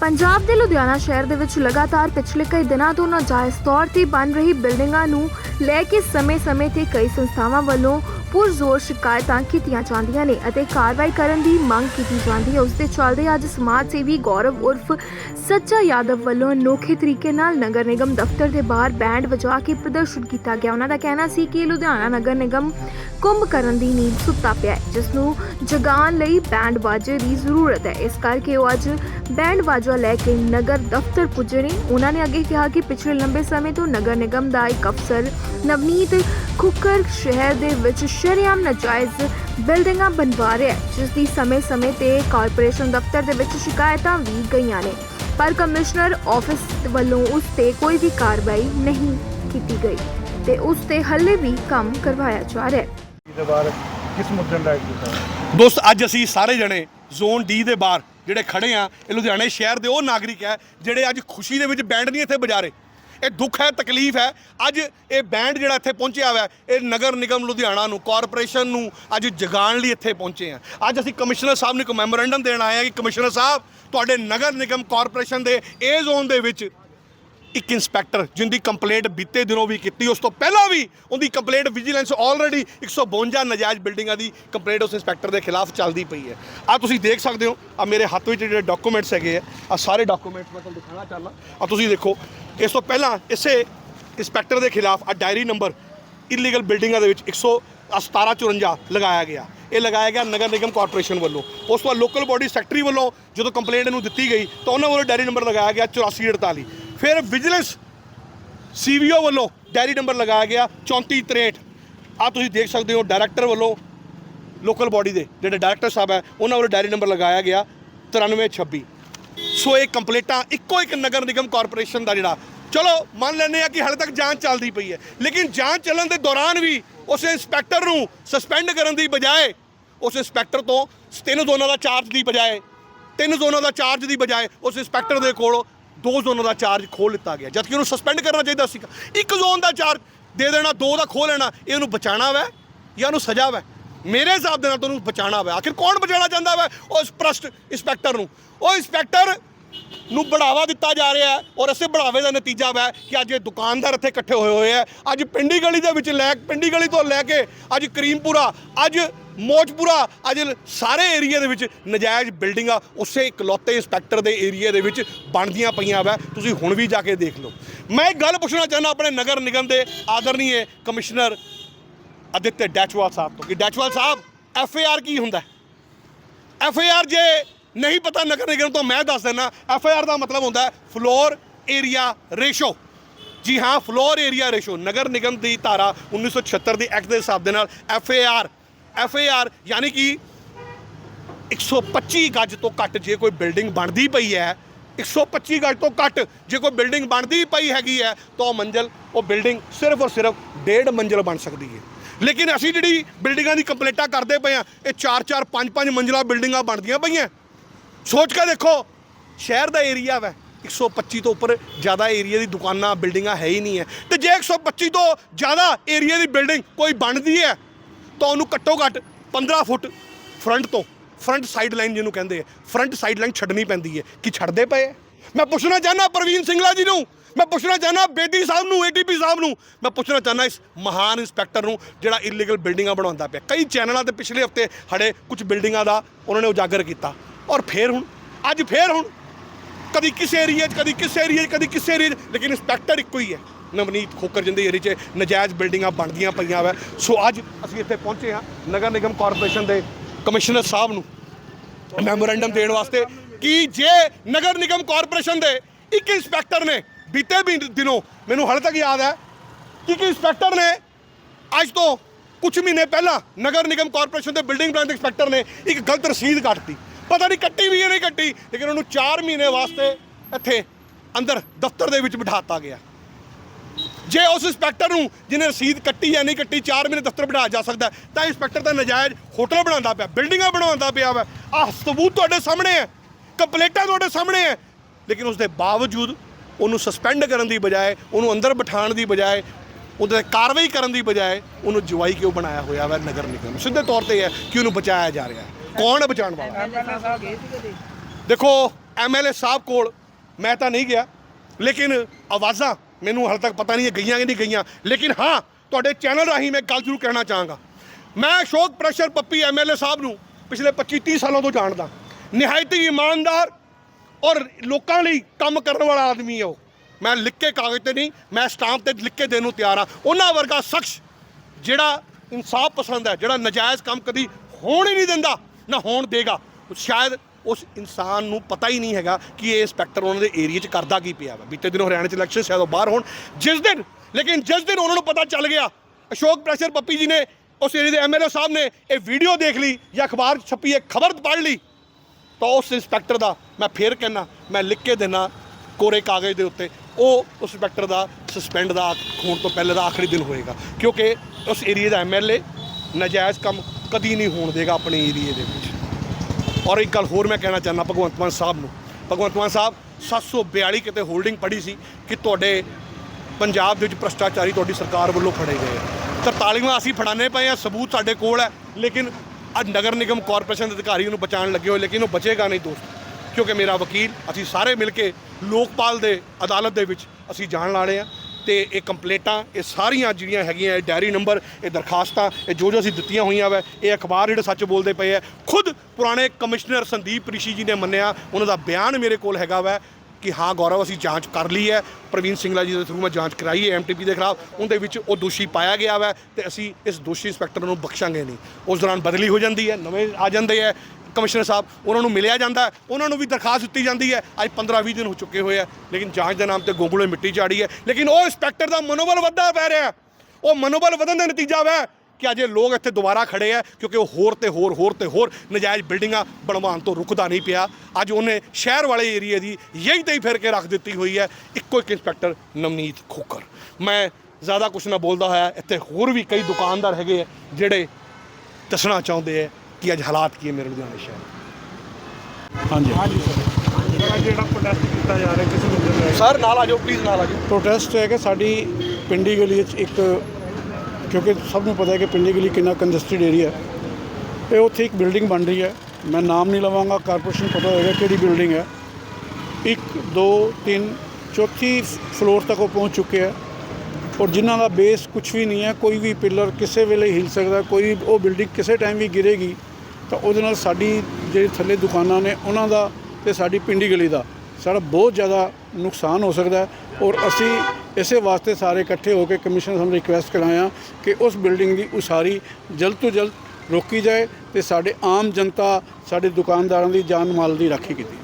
ਪੰਜਾਬ ਦੇ ਲੁਧਿਆਣਾ ਸ਼ਹਿਰ ਦੇ ਵਿੱਚ ਲਗਾਤਾਰ ਪਿਛਲੇ ਕਈ ਦਿਨਾਂ ਤੋਂ ਨਾਜਾਇਜ਼ ਤੌਰ ਤੇ ਬਣ ਰਹੀ ਬਿਲਡਿੰਗਾਂ ਨੂੰ ਲੈ ਕੇ ਸਮੇਂ-ਸਮੇਂ ਤੇ ਕਈ ਸੰਸਥਾਵਾਂ ਵੱਲੋਂ ਪੁਰਜ਼ੋਰ ਸ਼ਿਕਾਇਤਾਂ ਕੀਤੀਆਂ ਜਾਂਦੀਆਂ ਨੇ ਅਤੇ ਕਾਰਵਾਈ ਕਰਨ ਦੀ ਮੰਗ ਕੀਤੀ ਜਾਂਦੀ ਹੈ। ਉਸ ਦੇ ਚੱਲਦੇ ਅੱਜ ਸਮਾਜ ਸੇਵੀ ਗੌਰਵ ਉਰਫ ਸੱਚਾ ਯਾਦਵ ਵੱਲੋਂ ਅਨੋਖੇ ਤਰੀਕੇ ਨਾਲ ਨਗਰ ਨਿਗਮ ਦਫ਼ਤਰ ਦੇ ਬਾਹਰ ਬੈਂਡ ਵਜਾ ਕੇ ਪ੍ਰਦਰਸ਼ਨ ਕੀਤਾ ਗਿਆ। ਉਹਨਾਂ ਦਾ ਕਹਿਣਾ ਸੀ ਕਿ ਲੁਧਿਆਣਾ ਨਗਰ ਨਿਗਮ ਕੁੰਭ ਕਰਨ ਦੀ ਨੀਂਦ ਸੁੱਤਾ ਪਿਆ ਹੈ, ਜਿਸ ਨੂੰ ਜਗਾਉਣ ਲਈ ਬੈਂਡ ਬਾਜੇ ਦੀ ਜ਼ਰੂਰਤ ਹੈ। ਇਸ ਕਰਕੇ ਉਹ ਅੱਜ ਬੈਂਡ ਬਾਜਾ ਲੈ ਕੇ ਨਗਰ ਦਫ਼ਤਰ ਪੁੱਜੇ ਨੇ। ਉਹਨਾਂ ਨੇ ਅੱਗੇ ਕਿਹਾ ਕਿ ਪਿਛਲੇ ਲੰਬੇ ਸਮੇਂ ਤੋਂ ਨਗਰ ਨਿਗਮ ਦਾ ਇੱਕ ਅਫਸਰ ਨਵਨੀਤ ਖੁੱਕਰ ਸ਼ਹਿਰ ਦੇ ਵਿੱਚ ਸ਼ਰੇਆਮ ਨਾਜਾਇਜ਼ ਬਿਲਡਿੰਗਾਂ ਬਣਵਾ ਰਿਹਾ ਹੈ ਜਿਸ ਦੀ ਸਮੇਂ-ਸਮੇਂ ਤੇ ਕਾਰਪੋਰੇਸ਼ਨ ਦਫ਼ਤਰ ਦੇ ਵਿੱਚ ਸ਼ਿਕਾਇਤਾਂ ਵੀ ਗਈਆਂ ਨੇ। ਪਰ ਕਮਿਸ਼ਨਰ ਆਫਿਸ ਵੱਲੋਂ ਉਸ ਤੇ ਕੋਈ ਵੀ ਕਾਰਵਾਈ ਨਹੀਂ ਕੀਤੀ ਗਈ ਤੇ ਉਸ ਤੇ ਹੱਲੇ ਵੀ ਕੰਮ ਕਰਵਾਇਆ ਜਾ ਰਿਹਾ ਹੈ। ਦੇ ਕਿਸ ਕੀਤਾ? ਦੋਸਤ ਅੱਜ ਅਸੀਂ ਸਾਰੇ ਜਣੇ ਜ਼ੋਨ ਡੀ ਦੇ ਬਾਹਰ ਜਿਹੜੇ ਖੜੇ ਆ ਇਹ ਲੁਧਿਆਣੇ ਸ਼ਹਿਰ ਦੇ ਉਹ ਨਾਗਰਿਕ ਹੈ ਜਿਹੜੇ ਅੱਜ ਖੁਸ਼ੀ ਦੇ ਵਿੱਚ ਬੈਂਡ ਨਹੀਂ ਇੱਥੇ ਰਹੇ। ਇਹ ਦੁੱਖ ਹੈ, ਤਕਲੀਫ ਹੈ। ਅੱਜ ਇਹ ਬੈਂਡ ਜਿਹੜਾ ਇੱਥੇ ਪਹੁੰਚਿਆ ਹੋਇਆ ਇਹ ਨਗਰ ਨਿਗਮ ਲੁਧਿਆਣਾ ਨੂੰ ਕਾਰਪੋਰੇਸ਼ਨ ਨੂੰ ਅੱਜ ਜਗਾਉਣ ਲਈ ਇੱਥੇ ਪਹੁੰਚੇ ਆ। ਅੱਜ ਅਸੀਂ ਕਮਿਸ਼ਨਰ ਸਾਹਿਬ ਨੂੰ ਇੱਕ ਮੈਮੋਰੈਂਡਮ ਦੇਣ ਆਏ ਆ ਕਿ ਕਮਿਸ਼ਨਰ ਸਾਹਿਬ, ਤੁਹਾਡੇ ਨਗਰ ਨਿਗਮ ਕਾਰਪੋਰੇਸ਼ਨ ਦੇ ਇਹ ਜ਼ੋਨ ਦੇ ਵਿੱਚ ਇੱਕ ਇੰਸਪੈਕਟਰ ਜਿੰਦੀ ਕੰਪਲੇਂਟ ਬੀਤੇ ਦਿਨੋਂ ਵੀ ਕੀਤੀ। ਉਸ ਤੋਂ ਪਹਿਲਾਂ ਵੀ ਉਹਦੀ ਕੰਪਲੇਂਟ ਵਿਜੀਲੈਂਸ ਆਲਰੇਡੀ 152 ਨਜਾਇਜ਼ ਬਿਲਡਿੰਗਾਂ ਦੀ ਕੰਪਲੇਂਟ ਉਸ ਇੰਸਪੈਕਟਰ ਦੇ ਖਿਲਾਫ ਚੱਲਦੀ ਪਈ ਹੈ। ਆ ਤੁਸੀਂ ਦੇਖ ਸਕਦੇ ਹੋ ਆ ਮੇਰੇ ਹੱਥ ਵਿੱਚ ਜਿਹੜੇ ਡਾਕੂਮੈਂਟਸ ਹੈਗੇ ਆ ਆ ਸਾਰੇ ਡਾਕੂਮੈਂਟਸ ਮੈਂ ਤੁਹਾਨੂੰ ਦਿਖਾਣਾ ਚਾਹੁੰਦਾ। ਆ ਤੁਸੀਂ ਦੇਖੋ ਇਸ ਤੋਂ ਪਹਿਲਾਂ ਇਸੇ ਇੰਸਪੈਕਟਰ ਦੇ ਖਿਲਾਫ ਆ ਡਾਇਰੀ ਨੰਬਰ ਇਲੀਗਲ ਬਿਲਡਿੰਗਾਂ ਦੇ ਵਿੱਚ 11754 ਲਗਾਇਆ ਗਿਆ। ਇਹ ਲਗਾਇਆ ਗਿਆ ਨਗਰ ਨਿਗਮ ਕਾਰਪੋਰੇਸ਼ਨ ਵੱਲੋਂ। ਉਸ ਤੋਂ ਬਾਅਦ ਲੋਕਲ ਬੋਡੀ ਸੈਕਟਰੀ ਵੱਲੋਂ ਜਦੋਂ ਕੰਪਲੇਂਟ ਨੂੰ ਦਿੱਤੀ ਗਈ, ਤਾਂ ਉਹਨਾਂ ਵੱਲੋਂ ਡਾਇਰੀ ਨੰਬਰ ਲਗਾਇਆ ਗਿਆ 8448 ਫਿਰ ਵਿਜੀਲੈਂਸ ਸੀਵੀਓ ਵੱਲੋਂ ਡਾਇਰੀ ਨੰਬਰ ਲਗਾਇਆ ਗਿਆ 3463 ਆ ਤੁਸੀਂ ਦੇਖ ਸਕਦੇ ਹੋ ਡਾਇਰੈਕਟਰ ਵੱਲੋਂ ਲੋਕਲ ਬੋਡੀ ਦੇ, ਜਿਹੜੇ ਡਾਇਰੈਕਟਰ ਸਾਹਿਬ ਹੈ, ਉਹਨਾਂ ਵੱਲੋਂ ਡਾਇਰੀ ਨੰਬਰ ਲਗਾਇਆ ਗਿਆ 9326 ਸੋ ਇਹ ਕੰਪਲੀਟਾਂ ਇੱਕੋ ਇੱਕ ਨਗਰ ਨਿਗਮ ਕਾਰਪੋਰੇਸ਼ਨ ਦਾ ਜਿਹੜਾ ਚਲੋ, ਮੰਨ ਲੈਂਦੇ ਆ ਕਿ ਹਾਲੇ ਤੱਕ ਜਾਂਚ ਚੱਲਦੀ ਪਈ ਹੈ। ਲੇਕਿਨ ਜਾਂਚ ਚੱਲਣ ਦੇ ਦੌਰਾਨ ਵੀ ਉਸ ਇੰਸਪੈਕਟਰ ਨੂੰ ਸਸਪੈਂਡ ਕਰਨ ਦੀ ਬਜਾਏ, ਉਸ ਇੰਸਪੈਕਟਰ ਤੋਂ ਤਿੰਨ ਜ਼ੋਨਾਂ ਦਾ ਚਾਰਜ ਦੀ ਬਜਾਏ, ਤਿੰਨ ਜ਼ੋਨਾਂ ਦਾ ਚਾਰਜ ਦੀ ਬਜਾਏ ਉਸ ਇੰਸਪੈਕਟਰ ਦੇ ਕੋਲ ਦੋ ਜ਼ੋਨਾਂ ਦਾ ਚਾਰਜ ਖੋਲ ਲਿੱਤਾ ਗਿਆ। ਜਦਕਿ ਉਹਨੂੰ ਸਸਪੈਂਡ ਕਰਨਾ ਚਾਹੀਦਾ ਸੀ ਇੱਕ ਜ਼ੋਨ ਦਾ ਚਾਰਜ ਦੇ ਦੇਣਾ, ਦੋ ਦਾ ਖੋਹ ਲੈਣਾ, ਇਹ ਉਹਨੂੰ ਬਚਾਣਾ ਵੈ ਜਾਂ ਉਹਨੂੰ ਸਜ਼ਾ ਵੈ? ਮੇਰੇ ਹਿਸਾਬ ਦੇ ਨਾਲ ਤੁਹਾਨੂੰ ਉਹਨੂੰ ਬਚਾਣਾ ਵੈ। ਆਖਿਰ ਕੌਣ ਬਚਾਉਣਾ ਚਾਹੁੰਦਾ ਵੈ? ਉਸ ਪ੍ਰਸ਼ਟ ਇੰਸਪੈਕਟਰ ਨੂੰ। ਉਹ ਇੰਸਪੈਕਟਰ ਨੂੰ ਬੜਾਵਾ ਦਿੱਤਾ ਜਾ ਰਿਹਾ ਹੈ ਔਰ ਇਸੇ ਬੜਾਵੇ ਦਾ ਨਤੀਜਾ ਵੈ ਕਿ ਅੱਜ ਇਹ ਦੁਕਾਨਦਾਰ ਇੱਥੇ ਇਕੱਠੇ ਹੋਏ ਹੋਏ ਆ ਅੱਜ ਪਿੰਡੀ ਗਲੀ ਦੇ ਵਿੱਚ ਲੈ ਪਿੰਡੀ ਗਲੀ ਤੋਂ ਲੈ ਕੇ ਅੱਜ ਕਰੀਮਪੁਰਾ, ਅੱਜ ਮੋਜਪੁਰਾ, ਅੱਜ ਸਾਰੇ ਏਰੀਆ ਦੇ ਵਿੱਚ ਨਜਾਇਜ਼ ਬਿਲਡਿੰਗਾਂ ਉਸੇ ਇਕਲੌਤੇ ਇੰਸਪੈਕਟਰ ਦੇ ਏਰੀਆ ਦੇ ਵਿੱਚ ਬਣਦੀਆਂ ਪਈਆਂ ਵੈ। ਤੁਸੀਂ ਹੁਣ ਵੀ ਜਾ ਕੇ ਦੇਖ ਲਓ। ਮੈਂ ਇੱਕ ਗੱਲ ਪੁੱਛਣਾ ਚਾਹੁੰਦਾ ਆਪਣੇ ਨਗਰ ਨਿਗਮ ਦੇ ਆਦਰਨੀਏ ਕਮਿਸ਼ਨਰ ਅਦਿੱਤੇ ਡੈਚਵਾਲ ਸਾਹਿਬ ਤੋਂ ਕਿ ਡੈਚਵਾਲ ਸਾਹਿਬ ਐਫ ਏ ਆਰ ਕੀ ਹੁੰਦਾ ਐਫ ਏ ਆਰ ਜੇ ਨਹੀਂ ਪਤਾ ਨਗਰ ਨਿਗਮ ਤੋਂ ਮੈਂ ਦੱਸ ਦਿੰਦਾ ਐਫ ਆਈ ਆਰ ਦਾ ਮਤਲਬ ਹੁੰਦਾ ਹੈ ਫਲੋਰ ਏਰੀਆ ਰੇਸ਼ੋ ਜੀ ਹਾਂ floor area ratio Nagar Nigam ਦੀ ਧਾਰਾ 1976 ਦੀ ਐਕਟ ਦੇ ਹਿਸਾਬ ਦੇ ਨਾਲ F I R F I R ਯਾਨੀ ਕਿ 125 ਗੱਜ ਤੋਂ ਘੱਟ ਜੇ ਕੋਈ ਬਿਲਡਿੰਗ ਬਣਦੀ ਪਈ ਹੈ 125 ਗੱਜ ਤੋਂ ਘੱਟ ਜੇ ਕੋਈ ਬਿਲਡਿੰਗ ਬਣਦੀ ਪਈ ਹੈਗੀ ਹੈ, ਤਾਂ ਉਹ ਮੰਜ਼ਲ, ਉਹ ਬਿਲਡਿੰਗ ਸਿਰਫ ਔਰ ਸਿਰਫ ਡੇਢ ਮੰਜ਼ਲ ਬਣ ਸਕਦੀ ਹੈ। ਲੇਕਿਨ ਅਸੀਂ ਜਿਹੜੀ ਬਿਲਡਿੰਗਾਂ ਦੀ ਕੰਪਲੀਟਾਂ ਕਰਦੇ ਪਏ ਆ ਇਹ 4-4 5-5 ਮੰਜ਼ਲਾ ਬਿਲਡਿੰਗਾਂ ਬਣਦੀਆਂ ਪਈਆਂ। ਸੋਚ ਕੇ ਦੇਖੋ, ਸ਼ਹਿਰ ਦਾ ਏਰੀਆ ਵੈ। 125 ਤੋਂ ਉੱਪਰ ਜ਼ਿਆਦਾ ਏਰੀਆ ਦੀ ਦੁਕਾਨਾਂ, ਬਿਲਡਿੰਗਾਂ ਹੈ ਹੀ ਨਹੀਂ ਹੈ ਤੇ ਜੇ 125 ਤੋਂ ਜ਼ਿਆਦਾ ਏਰੀਆ ਦੀ ਬਿਲਡਿੰਗ ਕੋਈ ਬਣਦੀ ਹੈ ਤਾਂ ਉਹਨੂੰ ਘੱਟੋ ਘੱਟ 15 ਫੁੱਟ ਫਰੰਟ ਤੋਂ ਫਰੰਟ ਸਾਈਡ ਲਾਈਨ ਜਿਹਨੂੰ ਕਹਿੰਦੇ ਆ ਫਰੰਟ ਸਾਈਡ ਲਾਈਨ ਛੱਡਣੀ ਪੈਂਦੀ ਹੈ ਕਿ ਛੱਡਦੇ ਪਏ ਮੈਂ ਪੁੱਛਣਾ ਚਾਹੁੰਦਾ ਪ੍ਰਵੀਨ ਸਿੰਘਲਾ ਜੀ ਨੂੰ, ਮੈਂ ਪੁੱਛਣਾ ਚਾਹੁੰਦਾ ਬੇਦੀ ਸਾਹਿਬ ਨੂੰ ਏਟੀਪੀ ਸਾਹਿਬ ਨੂੰ, ਮੈਂ ਪੁੱਛਣਾ ਚਾਹੁੰਦਾ ਇਸ ਮਹਾਨ ਇੰਸਪੈਕਟਰ ਨੂੰ ਜਿਹੜਾ ਇਲੀਗਲ ਬਿਲਡਿੰਗਾਂ ਬਣਾਉਂਦਾ ਪਿਆ। ਕਈ ਚੈਨਲਾਂ ਤੇ ਪਿਛਲੇ ਹਫ਼ਤੇ ਹੜੇ ਕੁਝ ਬਿਲਡਿੰਗਾਂ ਦਾ ਉਹਨਾਂ ਨੇ ਉਜਾਗਰ ਕੀਤਾ। ਔਰ ਫੇਰ ਹੁਣ, ਅੱਜ ਫੇਰ ਹੁਣ, ਕਦੀ ਕਿਸ ਏਰੀਏ 'ਚ, ਕਦੀ ਕਿਸ ਏਰੀਏ 'ਚ, ਕਦੀ ਕਿਸ ਏਰੀਏ 'ਚ। ਲੇਕਿਨ ਇੰਸਪੈਕਟਰ ਇੱਕੋ ਹੀ ਹੈ, ਨਵਨੀਤ ਖੋਕਰ ਜਿੰਦੇ ਏਰੀਏ 'ਚ ਨਜਾਇਜ਼ ਬਿਲਡਿੰਗਾਂ ਬਣਦੀਆਂ ਪਈਆਂ ਵਾ। ਸੋ ਅੱਜ ਅਸੀਂ ਇੱਥੇ ਪਹੁੰਚੇ ਹਾਂ ਨਗਰ ਨਿਗਮ ਕਾਰਪੋਰੇਸ਼ਨ ਦੇ ਕਮਿਸ਼ਨਰ ਸਾਹਿਬ ਨੂੰ ਮੈਮੋਰੈਂਡਮ ਦੇਣ ਵਾਸਤੇ ਕਿ ਜੇ ਨਗਰ ਨਿਗਮ ਕਾਰਪੋਰੇਸ਼ਨ ਦੇ ਇੱਕ ਇੰਸਪੈਕਟਰ ਨੇ, ਬੀਤੇ ਵੀ ਦਿਨੋਂ, ਮੈਨੂੰ ਹਾਲੇ ਤੱਕ ਯਾਦ ਹੈ, ਕਿ ਕਿ ਇੰਸਪੈਕਟਰ ਨੇ, ਅੱਜ ਤੋਂ ਕੁਝ ਮਹੀਨੇ ਪਹਿਲਾਂ ਨਗਰ ਨਿਗਮ ਕਾਰਪੋਰੇਸ਼ਨ ਦੇ ਬਿਲਡਿੰਗ ਬ੍ਰਾਂਚ ਇੰਸਪੈਕਟਰ ਨੇ ਇੱਕ ਗਲਤ ਰਸੀਦ ਕੱਟਤੀ ਪਤਾ ਨਹੀਂ ਕੱਟੀ ਵੀ ਹੈ ਨਹੀਂ ਕੱਟੀ, ਲੇਕਿਨ ਉਹਨੂੰ 4 ਮਹੀਨੇ ਵਾਸਤੇ ਇੱਥੇ ਅੰਦਰ ਦਫ਼ਤਰ ਦੇ ਵਿੱਚ ਬਿਠਾਤਾ ਗਿਆ। ਜੇ ਉਸ ਇੰਸਪੈਕਟਰ ਨੂੰ ਜਿਹਨੇ ਰਸੀਦ ਕੱਟੀ ਜਾਂ ਨਹੀਂ ਕੱਟੀ 4 ਮਹੀਨੇ ਦਫ਼ਤਰ ਬਿਠਾਇਆ ਜਾ ਸਕਦਾ ਤਾਂ ਇੰਸਪੈਕਟਰ ਤਾਂ ਨਜਾਇਜ਼ ਹੋਟਲ ਬਣਾਉਂਦਾ ਪਿਆ, ਬਿਲਡਿੰਗਾਂ ਬਣਾਉਂਦਾ ਪਿਆ ਵਾ। ਆਹ ਸਬੂਤ ਤੁਹਾਡੇ ਸਾਹਮਣੇ ਹੈ, ਕੰਪਲੇਟਾਂ ਤੁਹਾਡੇ ਸਾਹਮਣੇ ਹੈ। ਲੇਕਿਨ ਉਸ ਦੇ ਬਾਵਜੂਦ ਉਹਨੂੰ ਸਸਪੈਂਡ ਕਰਨ ਦੀ ਬਜਾਏ, ਉਹਨੂੰ ਅੰਦਰ ਬਿਠਾਉਣ ਦੀ ਬਜਾਏ, ਉਹਦੇ ਕਾਰਵਾਈ ਕਰਨ ਦੀ ਬਜਾਏ ਉਹਨੂੰ ਜਵਾਈ ਕਿਉਂ ਬਣਾਇਆ ਹੋਇਆ ਵਾ ਨਗਰ ਨਿਗਮ? ਸਿੱਧੇ ਤੌਰ ਤੇ ਇਹ ਹੈ ਕਿ ਉਹਨੂੰ ਬਚਾਇਆ ਜਾ ਰਿਹਾ ਹੈ। ਕੌਣ ਹੈ ਬਚਾਉਣ ਵਾਲਾ? ਦੇਖੋ ਐਮਐਲਏ ਸਾਹਿਬ ਕੋਲ ਮੈਂ ਤਾਂ ਨਹੀਂ ਗਿਆ, ਲੇਕਿਨ ਆਵਾਜ਼ਾਂ ਮੈਨੂੰ ਹਾਲੇ ਤੱਕ ਪਤਾ ਨਹੀਂ ਹੈ ਗਈਆਂ ਕਿ ਨਹੀਂ ਗਈਆਂ। ਲੇਕਿਨ ਹਾਂ, ਤੁਹਾਡੇ ਚੈਨਲ ਰਾਹੀਂ ਮੈਂ ਗੱਲ ਜ਼ਰੂਰ ਕਹਿਣਾ ਚਾਹਾਂਗਾ। ਮੈਂ ਅਸ਼ੋਕ ਪ੍ਰੈਸ਼ਰ ਪੱਪੀ ਐਮਐਲਏ ਸਾਹਿਬ ਨੂੰ ਪਿਛਲੇ 25 30 ਸਾਲਾਂ ਤੋਂ ਜਾਣਦਾ। ਨਿਹਾਇਤੀ ਇਮਾਨਦਾਰ ਔਰ ਲੋਕਾਂ ਲਈ ਕੰਮ ਕਰਨ ਵਾਲਾ ਆਦਮੀ ਹੈ ਉਹ। ਮੈਂ ਲਿਖ ਕੇ ਕਾਗਜ਼ ਤੇ ਨਹੀਂ, ਮੈਂ ਸਟਾਂਪ ਤੇ ਲਿਖ ਕੇ ਦੇਣ ਨੂੰ ਤਿਆਰ ਹਾਂ। ਉਹਨਾਂ ਵਰਗਾ ਸ਼ਖਸ ਜਿਹੜਾ ਇਨਸਾਫ ਪਸੰਦ ਹੈ, ਜਿਹੜਾ ਨਜਾਇਜ਼ ਕੰਮ ਕਦੀ ਹੋਣ ਹੀ ਨਹੀਂ ਦਿੰਦਾ ਨਾ ਹੋਣ ਦੇਗਾ। ਸ਼ਾਇਦ ਉਸ ਇਨਸਾਨ ਨੂੰ ਪਤਾ ਹੀ ਨਹੀਂ ਹੈਗਾ ਕਿ ਇਹ ਇੰਸਪੈਕਟਰ ਉਹਨਾਂ ਦੇ ਏਰੀਆ 'ਚ ਕਰਦਾ ਕੀ ਪਿਆ ਵਾ। ਬੀਤੇ ਦਿਨ ਹਰਿਆਣਾ 'ਚ ਇਲੈਕਸ਼ਨ ਸ਼ਾਇਦ ਉਹ ਬਾਹਰ ਹੋਣ। ਜਿਸ ਦਿਨ, ਲੇਕਿਨ ਜਿਸ ਦਿਨ ਉਹਨਾਂ ਨੂੰ ਪਤਾ ਚੱਲ ਗਿਆ, ਅਸ਼ੋਕ ਪ੍ਰੈਸ਼ਰ ਪੱਪੀ ਜੀ ਨੇ, ਉਸ ਏਰੀਆ ਦੇ ਐਮਐਲਏ ਸਾਹਿਬ ਨੇ ਇਹ ਵੀਡੀਓ ਦੇਖ ਲਈ ਜਾਂ ਅਖਬਾਰ 'ਚ ਛਪੀ, ਇਹ ਖਬਰ ਪੜ੍ਹ ਲਈ, ਤਾਂ ਉਸ ਇੰਸਪੈਕਟਰ ਦਾ ਮੈਂ ਫੇਰ ਕਹਿਣਾ ਮੈਂ ਲਿਖ ਕੇ ਦੇਣਾ ਕੋਰੇ ਕਾਗਜ਼ ਦੇ ਉੱਤੇ, ਉਹ ਉਸ ਇੰਸਪੈਕਟਰ ਦਾ ਸਸਪੈਂਡ ਦਾ ਹੋਣ ਤੋਂ ਪਹਿਲੇ ਦਾ ਆਖਰੀ ਦਿਨ ਹੋਏਗਾ, ਕਿਉਂਕਿ ਉਸ ਏਰੀਆ ਦਾ ਐਮਐਲਏ ਨਜਾਇਜ਼ ਕੰਮ ਕਦੀ ਨਹੀਂ ਹੋਣ ਦੇਗਾ ਆਪਣੇ ਏਰੀਏ ਦੇ ਵਿੱਚ। ਔਰ ਇੱਕ ਗੱਲ ਹੋਰ ਮੈਂ ਕਹਿਣਾ ਚਾਹੁੰਦਾ ਭਗਵੰਤ ਮਾਨ ਸਾਹਿਬ ਨੂੰ। ਭਗਵੰਤ ਮਾਨ ਸਾਹਿਬ 742 ਕਿਤੇ ਹੋਲਡਿੰਗ ਪੜੀ ਸੀ ਕਿ ਤੁਹਾਡੇ ਪੰਜਾਬ ਦੇ ਵਿੱਚ ਭ੍ਰਸ਼ਟਾਚਾਰੀ ਤੁਹਾਡੀ ਸਰਕਾਰ ਵੱਲੋਂ ਫੜੇ ਗਏ ਆ। 43ਵਾਂ ਅਸੀਂ ਫੜਾਣੇ ਪਏ ਆ, ਸਬੂਤ ਸਾਡੇ ਕੋਲ ਹੈ, ਲੇਕਿਨ ਅੱਜ ਨਗਰ ਨਿਗਮ ਕਾਰਪੋਰੇਸ਼ਨ ਦੇ ਅਧਿਕਾਰੀ ਉਹਨੂੰ ਬਚਾਉਣ ਲੱਗੇ ਹੋਏ, ਲੇਕਿਨ ਉਹ ਬਚੇਗਾ ਨਹੀਂ ਦੋਸਤ, ਕਿਉਂਕਿ ਮੇਰਾ ਵਕੀਲ, ਅਸੀਂ ਸਾਰੇ ਮਿਲ ਕੇ ਲੋਕਪਾਲ ਦੇ ਅਦਾਲਤ ਦੇ ਵਿੱਚ ਅਸੀਂ ਜਾਣ ਵਾਲੇ ਆ। ਤੇ ਇਹ ਕੰਪਲੇਂਟਾਂ, ਇਹ ਸਾਰੀਆਂ ਜਿਹੜੀਆਂ ਹੈਗੀਆਂ, ਇਹ ਡਾਇਰੀ ਨੰਬਰ ਇਹ ਦਰਖਾਸਤਾਂ, ਇਹ ਜੋ ਜੋ ਅਸੀਂ ਦਿੱਤੀਆਂ ਹੋਈਆਂ ਵਾ, ਇਹ ਅਖਬਾਰ ਜਿਹੜੇ ਸੱਚ ਬੋਲਦੇ ਪਏ ਆ, ਖੁਦ ਪੁਰਾਣੇ ਕਮਿਸ਼ਨਰ ਸੰਦੀਪ ਰਿਸ਼ੀ ਜੀ ਨੇ ਮੰਨਿਆ, ਉਹਨਾਂ ਦਾ ਬਿਆਨ ਮੇਰੇ ਕੋਲ ਹੈਗਾ ਵਾ ਕਿ ਹਾਂ ਗੌਰਵ, ਅਸੀਂ ਜਾਂਚ ਕਰ ਲਈ ਹੈ, ਪ੍ਰਵੀਨ ਸਿੰਗਲਾ ਜੀ ਦੇ ਥਰੂ ਮੈਂ ਜਾਂਚ ਕਰਾਈ ਹੈ ਐਮਟੀਪੀ ਦੇ ਖਿਲਾਫ, ਉਹਦੇ ਵਿੱਚ ਉਹ ਦੋਸ਼ੀ ਪਾਇਆ ਗਿਆ ਵਾ ਤੇ ਅਸੀਂ ਇਸ ਦੋਸ਼ੀ ਇੰਸਪੈਕਟਰ ਨੂੰ ਬਖਸ਼ਾਂਗੇ ਨਹੀਂ। ਉਸ ਦੌਰਾਨ ਬਦਲੀ ਹੋ ਜਾਂਦੀ ਹੈ, ਨਵੇਂ ਆ ਜਾਂਦੇ ਹੈ ਕਮਿਸ਼ਨਰ ਸਾਹਿਬ, ਉਹਨਾਂ ਨੂੰ ਮਿਲਿਆ ਜਾਂਦਾ ਉਹਨਾਂ ਨੂੰ ਵੀ ਦਰਖਾਸਤ ਦਿੱਤੀ ਜਾਂਦੀ ਹੈ। ਅੱਜ 15-20 ਦਿਨ ਹੋ ਚੁੱਕੇ ਹੋਏ ਆ, ਲੇਕਿਨ ਜਾਂਚ ਦੇ ਨਾਮ ਤੇ ਗੋਂਗਲੋਂ ਮਿੱਟੀ ਚਾੜੀ ਹੈ। ਲੇਕਿਨ ਉਹ ਇੰਸਪੈਕਟਰ ਦਾ ਮਨੋਬਲ ਵੱਧਦਾ ਪੈ ਰਿਹਾ ਉਹ ਮਨੋਬਲ ਵਧਣ ਦਾ ਨਤੀਜਾ ਵਾ ਕਿ ਅਜੇ ਲੋਕ ਇੱਥੇ ਦੁਬਾਰਾ ਖੜੇ ਆ, ਕਿਉਂਕਿ ਉਹ ਹੋਰ ਤੇ ਹੋਰ ਹੋਰ ਤੇ ਹੋਰ ਨਜਾਇਜ਼ ਬਿਲਡਿੰਗਾਂ ਬਣਵਾਉਣ ਤੋਂ ਰੁਕਦਾ ਨਹੀਂ ਪਿਆ। ਅੱਜ ਉਹਨੇ ਸ਼ਹਿਰ ਵਾਲੇ ਏਰੀਏ ਦੀ ਯਹੀ ਤੇ ਹੀ ਫਿਰ ਕੇ ਰੱਖ ਦਿੱਤੀ ਹੋਈ ਹੈ। ਇੱਕੋ ਇੱਕ ਇੰਸਪੈਕਟਰ ਨਵਨੀਤ ਖੋਕਰ ਮੈਂ ਜ਼ਿਆਦਾ ਕੁਝ ਨਾ ਬੋਲਦਾ ਹੋਇਆ, ਇੱਥੇ ਹੋਰ ਵੀ ਕਈ ਦੁਕਾਨਦਾਰ ਹੈਗੇ ਆ, ਜਿਹੜੇ ਦੱਸਣਾ ਚਾਹੁੰਦੇ ਆ। ਕਿ ਅੱਜ ਹਾਲਾਤ ਕੀ ਹੈ ਮੇਰੇ ਲੁਧਿਆਣੇ ਸ਼ਹਿਰ? ਹਾਂਜੀ। ਹਾਂਜੀ ਸਰ। ਜਿਹੜਾ ਪ੍ਰੋਟੈਸਟ ਕੀਤਾ ਜਾ ਰਿਹਾ ਕਿਸ ਤੇ ਸਰ ਨਾਲ ਆ ਜਾਓ ਪਲੀਜ਼ ਨਾਲ ਆ ਜਾਓ। ਪ੍ਰੋਟੈਸਟ ਹੈ ਕਿ ਸਾਡੀ ਪਿੰਡੀ ਗਲੀ ਵਿੱਚ ਇੱਕ ਕਿਉਂਕਿ ਸਭ ਨੂੰ ਪਤਾ ਹੈ ਕਿ ਪਿੰਡੀ ਗਲੀ ਕਿੰਨਾ ਕੰਜਸਟਡ ਏਰੀਆ ਹੈ। ਇਹ ਉੱਥੇ ਇੱਕ ਬਿਲਡਿੰਗ ਬਣ ਰਹੀ ਹੈ। ਮੈਂ ਨਾਮ ਨਹੀਂ ਲਵਾਂਗਾ ਕਾਰਪੋਰੇਸ਼ਨ ਪਤਾ ਹੋਏਗਾ ਕਿਹੜੀ ਬਿਲਡਿੰਗ ਹੈ। 1 2 3 ਚੌਥੀ ਫਲੋਰ ਤੱਕ ਉਹ ਪਹੁੰਚ ਚੁੱਕੇ ਹੈ। ਔਰ ਜਿਨ੍ਹਾਂ ਦਾ ਬੇਸ ਕੁਝ ਵੀ ਨਹੀਂ ਹੈ ਕੋਈ ਵੀ ਪਿਲਰ ਕਿਸੇ ਵੇਲੇ ਹਿਲ ਸਕਦਾ ਕੋਈ ਵੀ ਉਹ ਬਿਲਡਿੰਗ ਕਿਸੇ ਟਾਈਮ ਵੀ ਗਿਰੇਗੀ। ਤਾਂ ਉਹਦੇ ਨਾਲ ਸਾਡੀ ਜਿਹੜੀ ਥੱਲੇ ਦੁਕਾਨਾਂ ਨੇ ਉਹਨਾਂ ਦਾ ਤੇ ਸਾਡੀ ਪਿੰਡੀ ਗਲੀ ਦਾ ਸਾਡਾ ਬਹੁਤ ਜ਼ਿਆਦਾ ਨੁਕਸਾਨ ਹੋ ਸਕਦਾ ਔਰ ਅਸੀਂ ਇਸੇ ਵਾਸਤੇ ਸਾਰੇ ਇਕੱਠੇ ਹੋ ਕੇ ਕਮਿਸ਼ਨਰ ਸਾਨੂੰ ਰਿਕੁਐਸਟ ਕਰਾਇਆ ਕਿ ਉਸ ਬਿਲਡਿੰਗ ਦੀ ਉਸਾਰੀ ਜਲਦ ਤੋਂ ਜਲਦ ਰੋਕੀ ਜਾਏ ਤੇ ਸਾਡੇ ਆਮ ਜਨਤਾ, ਸਾਡੇ ਦੁਕਾਨਦਾਰਾਂ ਦੀ ਜਾਨ ਮਾਲ ਦੀ ਰਾਖੀ ਕੀਤੀ